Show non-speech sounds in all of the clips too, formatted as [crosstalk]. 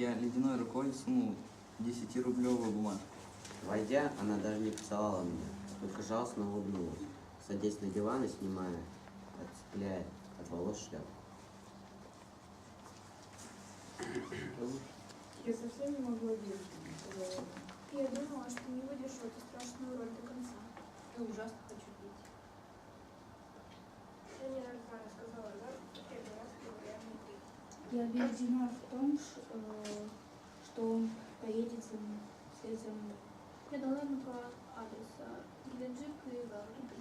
я ледяной рукой сунул 10-рублевую бумажку. Войдя, она даже не поцеловала меня, только жалостно улыбнулась, садясь на диван и снимая, отцепляя от волос шляпу. Я совсем не могла верить. Я думала, что не выдержу эту страшную роль до конца. И ужасно хочу пить. Я не нормально сказала, да? Первый раз говоря мне ты. Я убеждена в том, э, что он поедет за мной, вслед за мной. Я дала ему по адресу для джипа и Гаврика.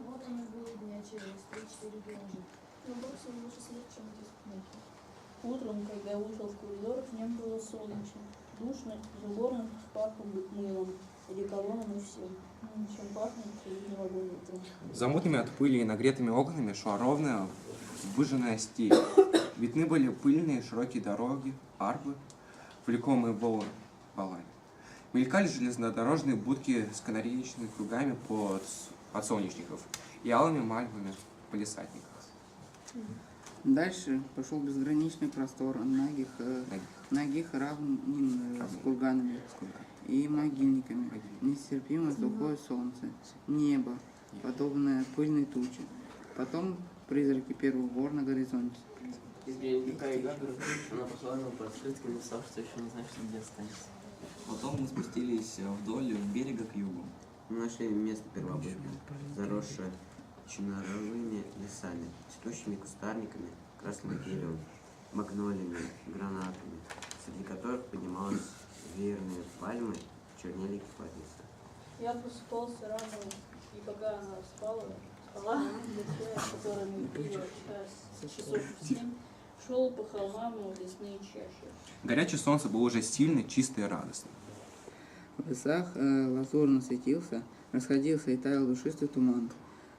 Вот они были дня через 3-4 дня. Но он лучше сидеть, чем здесь. Утром, когда я вышел в коридор, в нем было солнечно, душно, из уборных пахло мылом, одеколоном и всем. Чем пахнет в вагоне утром. За мутными от пыли и нагретыми окнами шла ровная, выжженная степь. Видны были пыльные широкие дороги, арбы, влекомые вол- валами. Мелькали железнодорожные будки с канареечными кругами под подсолнечников и алыми мальвами в палисадниках. Дальше пошел безграничный простор нагих, э, Нагих. нагих равнин э, с курганами и могильниками. Могильник. Нестерпимо сухое солнце, небо, подобное пыльной туче. Потом призраки первых гор на горизонте. Какая Гагра, она пошла нам по открытке и написала, что еще не знает, что где останется. Потом мы спустились вдоль берега к югу. Мы нашли место первобытное, заросшее чинаровыми лесами, цветущими кустарниками, красным деревом, магнолиями, гранатами, среди которых поднималась веерные пальмы, чернели кипарисы. Я просыпался рано, и пока она спала, часов в семь, шел по холмам в лесные чащи. Горячее солнце было уже сильно, чисто и радостно. В лесах э, лазурно светился, расходился и таял душистый туман.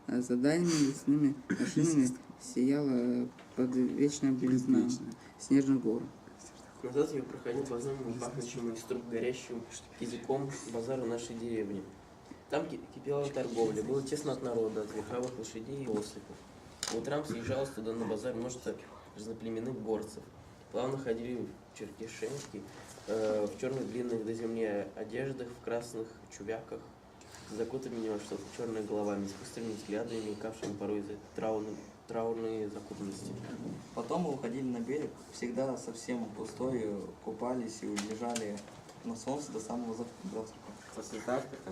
А за дальними лесными машинами сияла э, подвечная белизна снежных гор. Назад я проходил по знамени пахнущему из труб горящим языком базару нашей деревни. Там ки- кипела торговля, было тесно от народа, от верховых лошадей и осликов. По утрам съезжалось туда на базар множество разноплеменных горцев. Плавно ходили в черкешенки, э, в черных длинных до земли одеждах, в красных чувяках, с закутанными во что-то черными головами, с быстрыми взглядами, мелькавшими порой за траурные, траурные закутанности. Потом мы уходили на берег, всегда совсем пустой, купались и лежали на солнце до самого зав- завтрака. После завтрака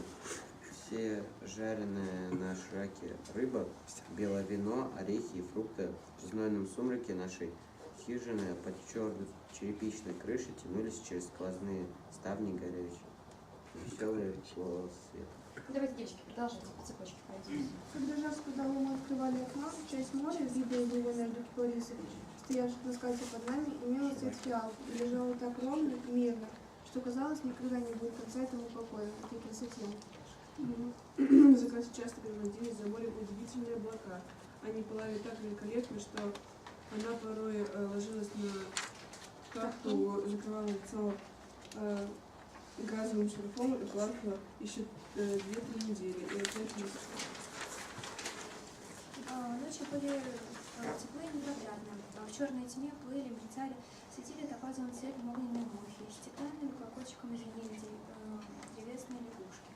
все жареная на шраке рыба, белое вино, орехи и фрукты в знойном сумраке нашей хижины под черной черепичной крышей тянулись через сквозные ставни горячие. Веселые полос света. Давайте, девочки, продолжайте по цепочке пройти. Когда жарко домом открывали окно, часть моря, видная было между кипарисами, стоявших на скате под нами, имела цвет фиалки и лежала так ровно и мирно, что казалось, никогда не будет конца этому покоя, этой красоте. М, [clears throat] Закаты часто приводились за море удивительные облака. Они пылали так великолепно, что она порой э, ложилась на карту, закрывала лицо э, газовым шарфом и плакала еще э, две-три недели. И опять не. А, Ночи были теплые и непроглядные. А В черной тьме плыли, мерцали, светили топазовым цветом огненные мухи, стеклянным колокольчиком звенели древесные лягушки.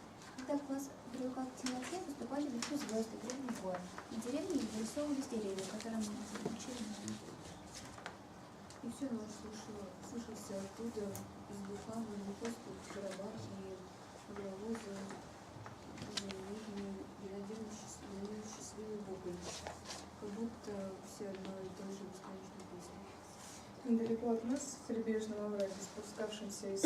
Когда глаз привыкал к темноте, выступали вверху звезды, древний город. На деревне вырисовывались деревья, которым научили И всю ночь слышала, слышался оттуда из глуха глубоко стук барабан и паровоза заявленный геннадьевна счастливый, счастливый вопль. Как будто все одно и то же бесконечной песни. Недалеко от нас, в прибрежном овраге, спускавшемся из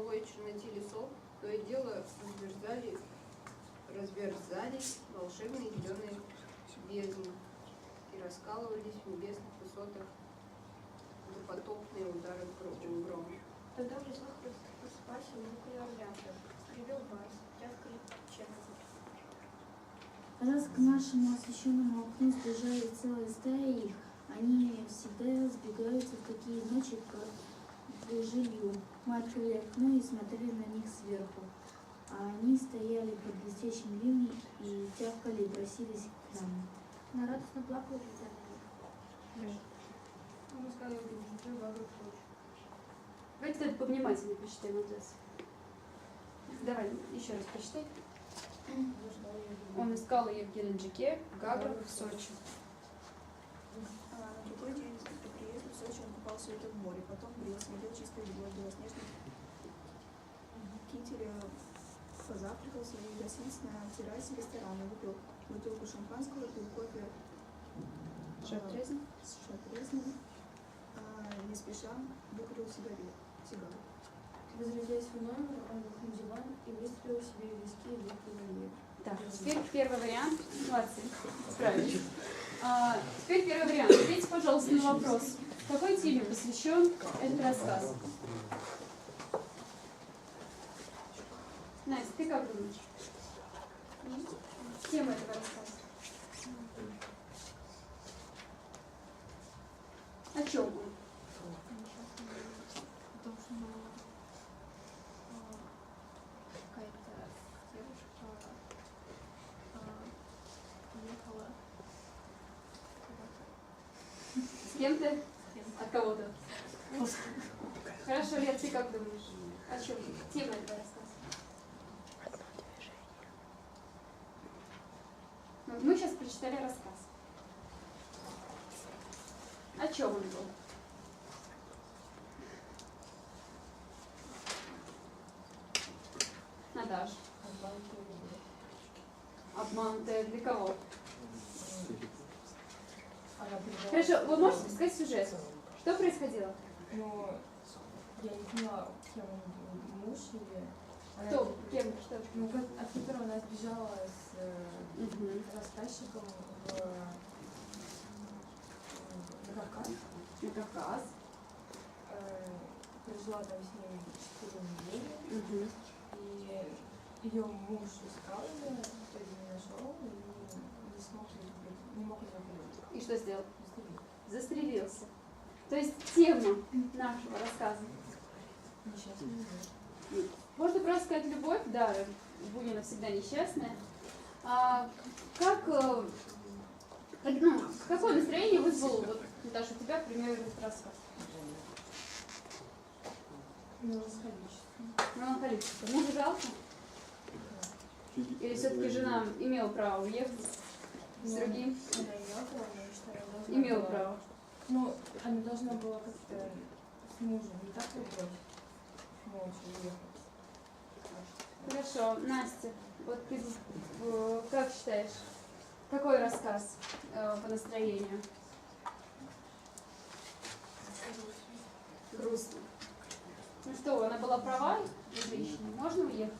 новой черноте лесов, то и дело разверзали, разверзались волшебные зеленые бездны и раскалывались в небесных высотах допотопные удары грома. Тогда в лесах проспался нуклеар реактор, привел вас, тявкали чайки. Раз к нашему освещенному окну сбежали целые стаи их, они всегда сбегаются в такие ночи, как жилью. Мы открыли окно и смотрели на них сверху. А они стояли под блестящим ливнем и тявкали и просились к нам. На радостно плакала летя на них. Мы сказали, что. Давайте тогда повнимательнее прочитаем абзац. Давай, еще раз прочитай. Он искал ее в Геленджике, Гагра в Сочи. А на другой день по приезду в Купался это в море, потом брился, надел чистое белое белоснежное кителе, позавтракал своей гостинице на террасе ресторана, выпил бутылку шампанского, пил кофе а, Шартрезин? с шатрезным, а, не спеша выкурил сигарет, сигару. Возвращаясь в номер, он лег на диван и выстрелил себе в виски и выпил ее. Так, теперь первый вариант. Молодцы, справились. А, теперь первый вариант. Ответьте, пожалуйста, на вопрос. Какой теме посвящен этот рассказ? Настя, ты как думаешь? Тема этого рассказа. О чем он? Потому что а, какая-то девушка а, уехала куда-то. С кем ты? От кого-то? Хорошо, Лет, ты как думаешь? О чем тема этого рассказа? Ну, Мы сейчас прочитали рассказ. О чем он был? Наташ. Обманутая для кого? Хорошо, вы можете сказать сюжет? Что происходило? Но я не поняла, кем он был, муж или... Кто? Кем? Что? Ну, от которого она сбежала с рассказчиком в, на Кавказ. На Кавказ. Прожила там с ним 4 недели. И ее муж искал ее, в итоге не нашел и не смог ее убить, не мог ее убить. И что сделал? Застрелил. Застрелился. То есть тема нашего рассказа. Несчастный муж. Можно просто сказать любовь, да, Бунина всегда несчастная. А как, э, как- ну, какое настроение вызвал, вот, Наташа, у тебя, к примеру, этот рассказ? Меланхолический. Меланхолическое. Мужа жалко? Или все-таки жена имела право уехать с другим? Она она должна Имела право. Ну, она должна была как-то с мужем, не так вот молча уехать. Хорошо, Настя, вот ты э, как считаешь, какой рассказ э, по настроению? Грустно. Ну что, она была права, женщина? Можно уехать?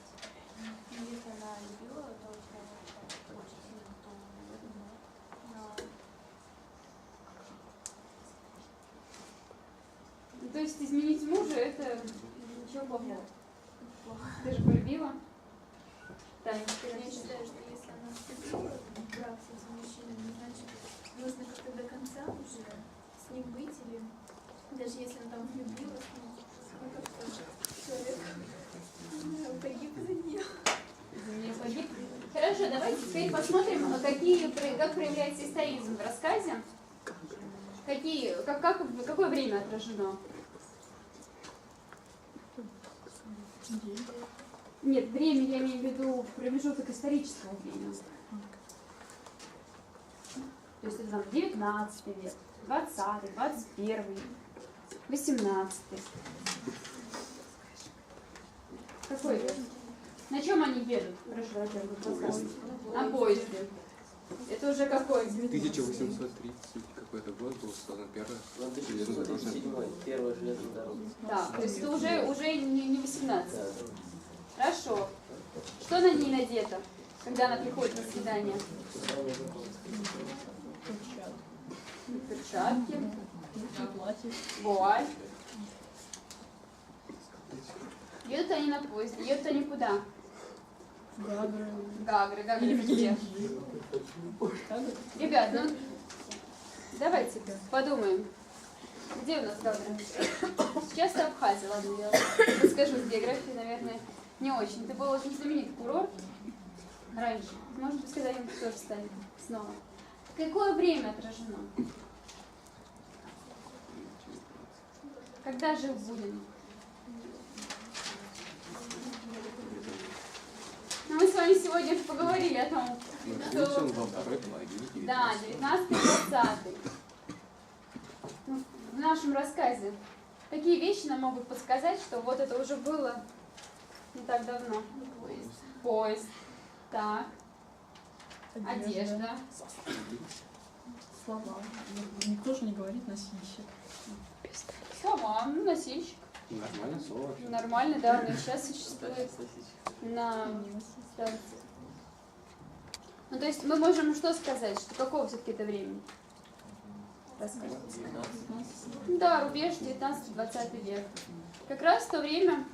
Если она любила то, то есть изменить мужа это ничего плохого. Ты же полюбила? Таня, Я считаю, что если она вступила в брак с этим мужчиной, значит, нужно как-то до конца уже с ним быть, или даже если она там влюбилась, ну, как-то человек погиб за нее. Хорошо, давайте теперь посмотрим, какие, как проявляется историзм в рассказе. Какие, как, как, какое время отражено? Нет, время я имею в виду промежуток исторического времени. То есть это там 19 век, 20, 21, 18. Какой век? На чем они едут? Во-первых, подсказывайте. На поезде. Это уже какой? 1830 какой-то год был создан первый железнодорожный 1707 первая железная дорога. Да, то есть это уже, уже не, не 18. Хорошо. Что на ней надето, когда она приходит на свидание? Перчатки. Вуаль. Едут они на поезде. Едут они куда? Гагры. Гагры, Гагры где? Ребят, ну давайте подумаем. Где у нас Гагры? Сейчас Абхазия, ладно, я расскажу с географии, наверное, не очень. Это был очень знаменитый курорт раньше. Может быть, когда-нибудь тоже станет снова. Какое время отражено? Когда жил Бунин? Ну, мы с вами сегодня поговорили о том, что... второй половине Да, 19-20. Ну, в нашем рассказе. Какие вещи нам могут подсказать, что вот это уже было не так давно? Поезд. Поезд. Так. Одежда. Слова. Никто же не говорит носильщик. Слова. Ну, носильщик. Нормальное слово вообще. Нормально, да, но сейчас существует на станции. Ну, то есть мы можем что сказать, что какого все-таки это времени? Расскажите. Да, рубеж 19-20 век. Как раз то время,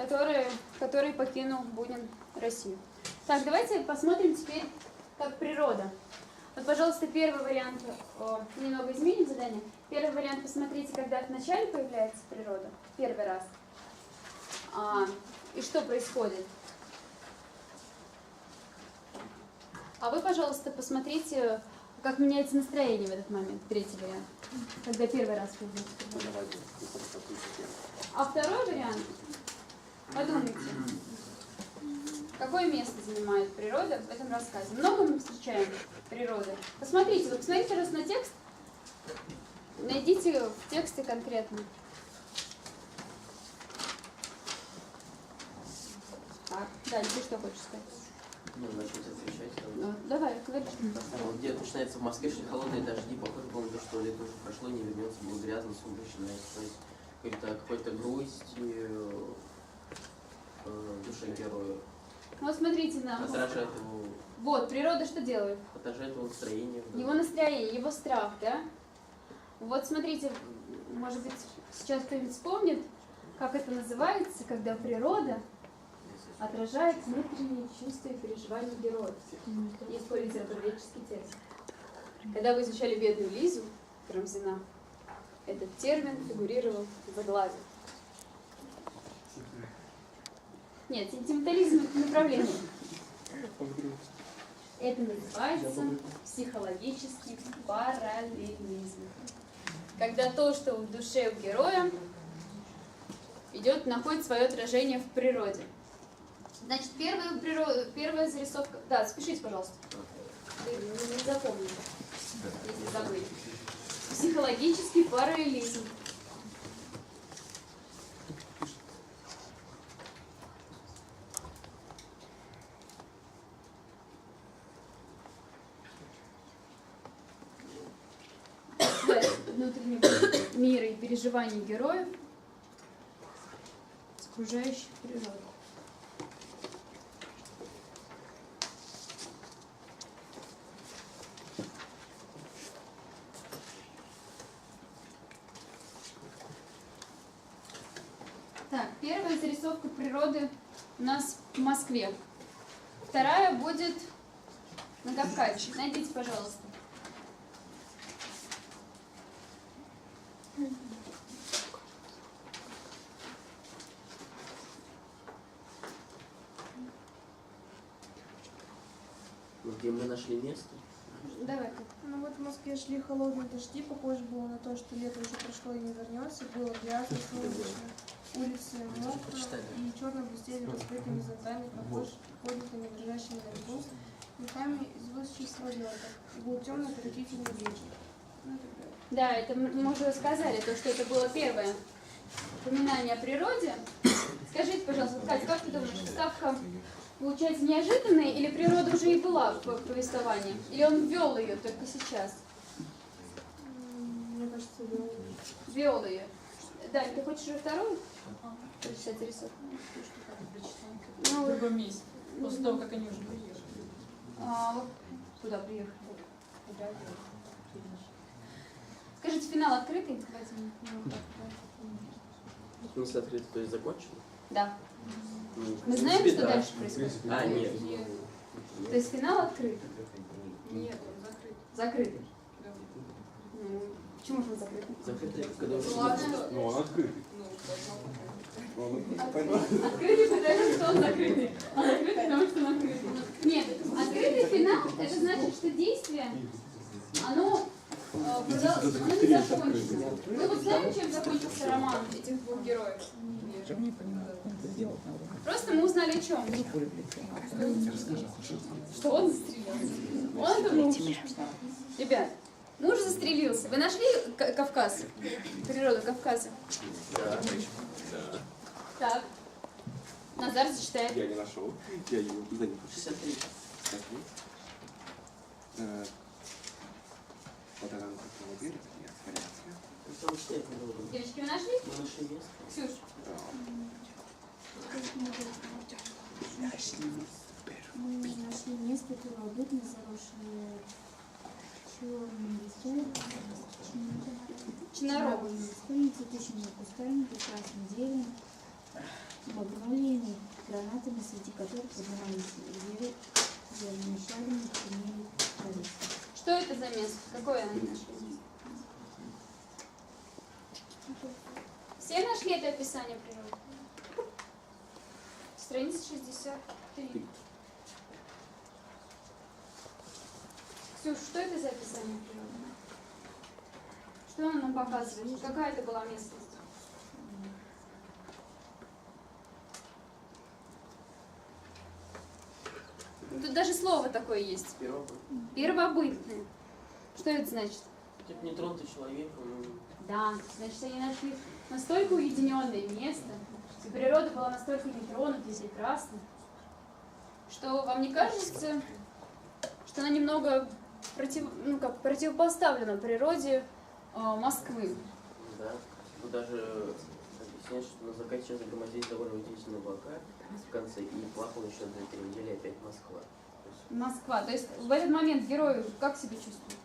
которое, которое покинул Бунин Россию. Так, давайте посмотрим теперь, как природа. Вот, пожалуйста, первый вариант, о, немного изменим задание. Первый вариант, посмотрите, когда в начале появляется природа, первый раз. А, и что происходит? А вы, пожалуйста, посмотрите, как меняется настроение в этот момент, третий вариант, когда первый раз появляется природа. А второй вариант, подумайте, какое место занимает природа в этом рассказе? Много мы встречаем природы? Посмотрите, вы посмотрите раз на текст, найдите в тексте конкретно. Так, да, ты что хочешь сказать? Ну, начать отвечать. там. Ну, давай, говори. Вот где начинается в Москве шли холодные дожди, похоже то, что лето уже прошло, не вернется, было грязно, сумрачно. То есть какой-то какой-то грусть э, в душе героя. Ну, Вот смотрите на... Отражает его, Вот, природа что делает? отражает его настроение. Его настроение, его страх, да? Вот смотрите, может быть, сейчас кто-нибудь вспомнит, как это называется, когда природа отражает внутренние чувства и переживания героя. Есть по литературоведческий текст. Когда вы изучали бедную Лизу Карамзина, этот термин фигурировал в заглаве. Нет, сентиментализм это направление. Это называется психологический параллелизм. Когда то, что в душе у героя, идет, находит свое отражение в природе. Значит, первая, приро- первая зарисовка... Да, спешите, пожалуйста. Не запомнили, если забыли. Психологический параллелизм. Переживаний героев с окружающей природой. Так, первая зарисовка природы у нас в Москве. Вторая будет на Кавказе. Найдите, пожалуйста. Ну, где мы нашли место. Давай. Ну вот в Москве шли холодные дожди, похоже было на то, что лето уже прошло и не вернется. Было грязно, солнечно, улицы мокро почитали. и черно блестели раскрытыми зонтами, поднятыми дрожащими на ветру, мехами из высочества лета. И был темный отвратительный вечер. Ну. Да, это мы уже сказали, то, что это было первое упоминание о природе. Скажите, пожалуйста, Катя, как ты думаешь, ставка получается неожиданная или природа уже и была в повествовании? Или он ввел ее только сейчас? Мне кажется, было Ввел ее. Дань, ты хочешь уже вторую прочитать рисунок? В Ну, другом месте. После того, как они уже приехали. а, вот куда приехали? Скажите, финал открытый? В смысле открыто, то есть закончено? Да. Ну, Мы в знаем, принципе, что да. дальше происходит? А, нет. То есть финал открыт, Нет, он закрыт. закрытый. Ну, почему же он закрытый? Закрытый, когда уже Ладно. Ну, он открытый. Ну, Открытый, потому что он закрытый. Он закрытый, потому что он открытый. Нет, открытый финал, это значит, что действие, оно, э, продол- оно не закончено. Мы вот знаем, чем закончился роман этих двух героев? Просто мы узнали о чем. Что он застрелился. Он это муж. Ребят, муж застрелился. Вы нашли Кавказ? Природу Кавказа? Да. Так. Назар зачитает. Я не нашел. Я его туда не пошел. 63. Э, Вот она на берег. Девочки, вы нашли? Мы нашли место. Ксюш, Мы нашли место первобытно заросшее черным листом, Чинорог. листом, цветущими кустами, прекрасным деревом, магнолиями, гранатами, среди которых поднимались темнели корыцы. Что это за место? Какое они нашли? Все нашли это описание природы? Страница 63. Ксюш, что это за описание природы? Что оно нам показывает? Какая это была местность? Ну, Тут даже слово такое есть. Первобытный. Первобытные. Что это значит? Типа не тронутый человеком. ну, Да, значит, они нашли настолько уединенное место, и природа была настолько нетронутой и прекрасной, что вам не кажется, что она немного против, ну, как, противопоставлена природе э, Москвы? Да. Тут даже объясняют, что на закате сейчас загромоздились довольно удивительные облака в конце, и плакал еще за три недели опять Москва. Москва. То есть в этот момент герой как себя чувствует?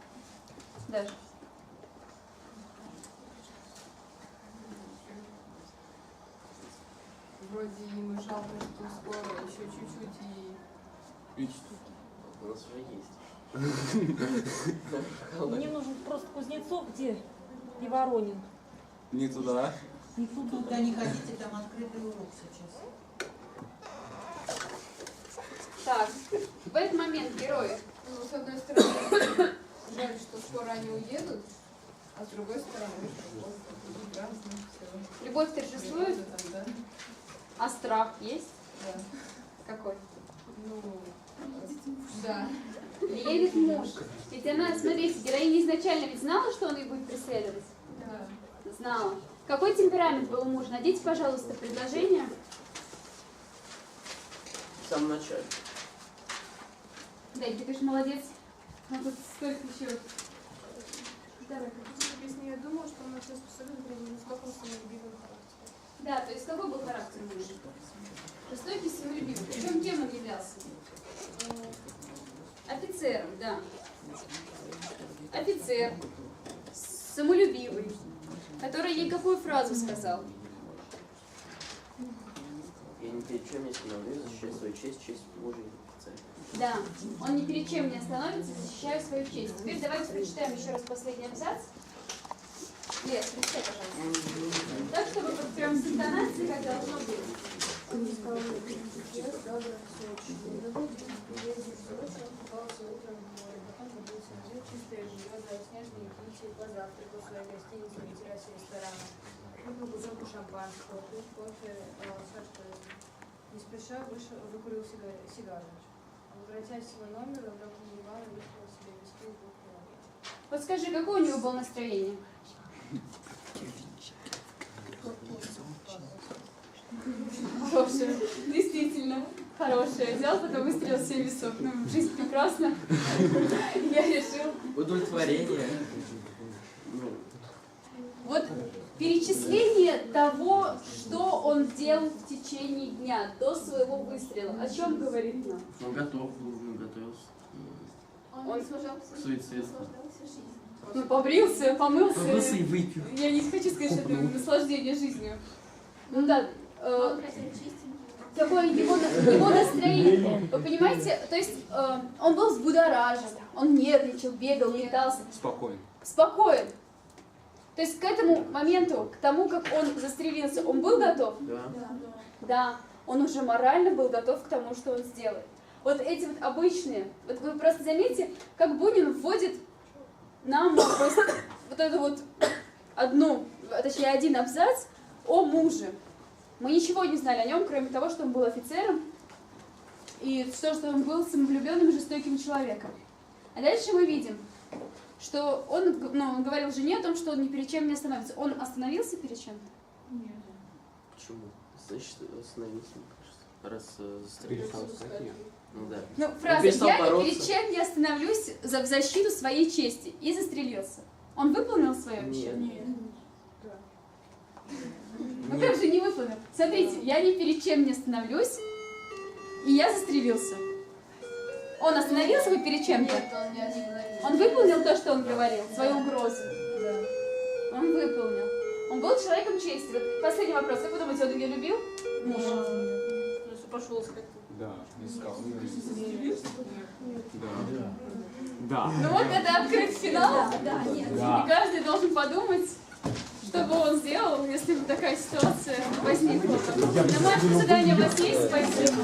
Даже. Вроде им и жалко, что скоро еще чуть-чуть и... у нас уже есть. [laughs] Мне нужен просто Кузнецов, где? И Воронин. Не туда. Не туда. Куда не хотите, там открытый урок сейчас. Так, в этот момент герои. Ну, с одной стороны, жаль, что скоро они уедут, а с другой стороны, что вот прекрасно все. Любовь торжествует, Да, а страх есть? да. Какой? Ну, да. Едет муж. Ведь она, смотрите, героиня изначально ведь знала, что он ее будет преследовать? Да. Знала. Какой темперамент был у мужа? Найдите, пожалуйста, предложение. В самом начале. Да, ты, конечно, молодец. А тут столько еще. Давай. Я думала, что он на все способен при жестоком самолюбивом характере. Да, то есть какой был характер мужа? Жестокий, самолюбивый. Причем кем он являлся? Офицером, да. Офицер, самолюбивый, который ей какую фразу сказал? Я ни перед чем не остановлюсь, защищать свою честь, честь царя. Да, он ни перед чем не остановится, защищая свою честь. Теперь давайте прочитаем еще раз последний абзац. Лес, пожалуйста. Так, чтобы под прям с интонацией, как должно быть. Выпил бутылку шампанского, кофе, не спеша вышел, выкурил сигару. Возвратясь в свой номер, он на диван и выпил себе виски из двух километров. Вот скажи, какое у него было настроение? Хорошее, действительно, хорошее. Взял, потом выстрелил себе в висок. Ну, жизнь прекрасна. Я решил. Удовлетворение. Вот перечисление того, что он делал в течение дня до своего выстрела. О чем говорит нам? он готов был, ну, готовился Он к суициду. Ну, побрился, помылся. Помылся и выпил. Я не хочу сказать, что это наслаждение жизнью. Ну да, э, Он хотел чистенький. какое его, его настроение. Вы понимаете? То есть э, он был взбудоражен, он нервничал, бегал, метался. Спокойно. спокоен. То есть к этому моменту, к тому, как он застрелился, он был готов? Да. Да. Он уже морально был готов к тому, что он сделает. Вот эти вот обычные, вот вы просто заметьте, как Бунин вводит нам просто вот эту вот одну, точнее один абзац о муже. Мы ничего не знали о нем, кроме того, что он был офицером, и то, что он был самовлюбленным и жестоким человеком. А дальше мы видим, что он, ну, он говорил жене о том, что он ни перед чем не остановится. Он остановился перед чем-то? Нет. Почему? Значит, остановился, мне кажется. Раз э, застрелился. Ну да. Ну, фраза «я ни бороться. перед чем не остановлюсь за в защиту своей чести» и застрелился. Он выполнил свое обещание? Нет. Ну как же не выполнил? Смотрите, я ни перед чем не остановлюсь, и я застрелился. Он остановился бы перед чем-то? Нет, он не остановился. Он выполнил то, что он говорил, свою угрозу? Он выполнил. Он был человеком чести. Вот последний вопрос. Как вы думаете, он ее любил? Муж. Если пошел искать. Да, искал. Да. Да. Ну вот это открыт финал. Да, нет. Да. И каждый должен подумать, что бы он сделал, если бы такая ситуация возникла. Домашнее задание у вас есть? Спасибо.